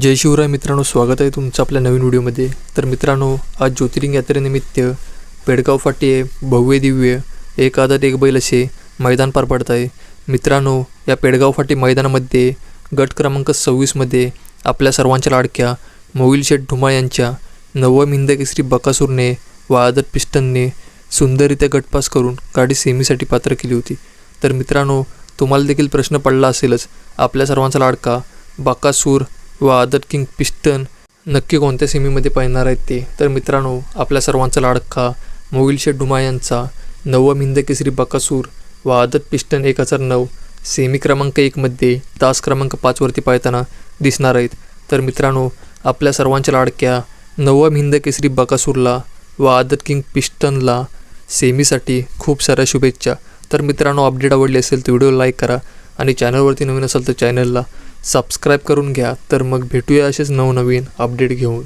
जय शिवराय मित्रांनो स्वागत आहे तुमचं आपल्या नवीन व्हिडिओमध्ये. तर मित्रांनो आज ज्योतिर्लिंग यात्रेनिमित्त पेडगाव फाटी भव्य दिव्य एक आदत एक बैल असे मैदान पार पडत आहे. मित्रांनो या पेडगाव फाटी मैदानामध्ये गट क्रमांक सव्वीसमध्ये आपल्या सर्वांच्या लाडक्या मोविल शेठ ढुमाळ यांच्या नवम हिंद केसरी बकासूरने व आदत पिस्टनने सुंदररित्या गटपास करून गाडी सेमीसाठी पात्र केली होती. तर मित्रांनो तुम्हाला देखील प्रश्न पडला असेलच आपल्या सर्वांचा लाडका बाकासूर व आदत किंग पिस्टन नक्की कोणत्या सेमीमध्ये पाहणार आहेत ते? तर मित्रांनो आपल्या सर्वांचा लाडका मोविल शेठ डुमा यांचा नवम हिंद केसरी बकासूर व आदत पिस्टन एक हजार नऊ सेमी क्रमांक एकमध्ये तास क्रमांक पाचवरती पाहताना दिसणार आहेत. तर मित्रांनो आपल्या सर्वांच्या लाडक्या नवम हिंद केसरी बकासूरला व आदत किंग पिस्टनला सेमीसाठी खूप साऱ्या शुभेच्छा. तर मित्रांनो अपडेट आवडली असेल तर व्हिडिओ लाईक करा आणि चॅनलवरती नवीन असेल तर चॅनलला सबस्क्राईब करून घ्या तर मग भेटूया असेच नवनवीन अपडेट घेऊन.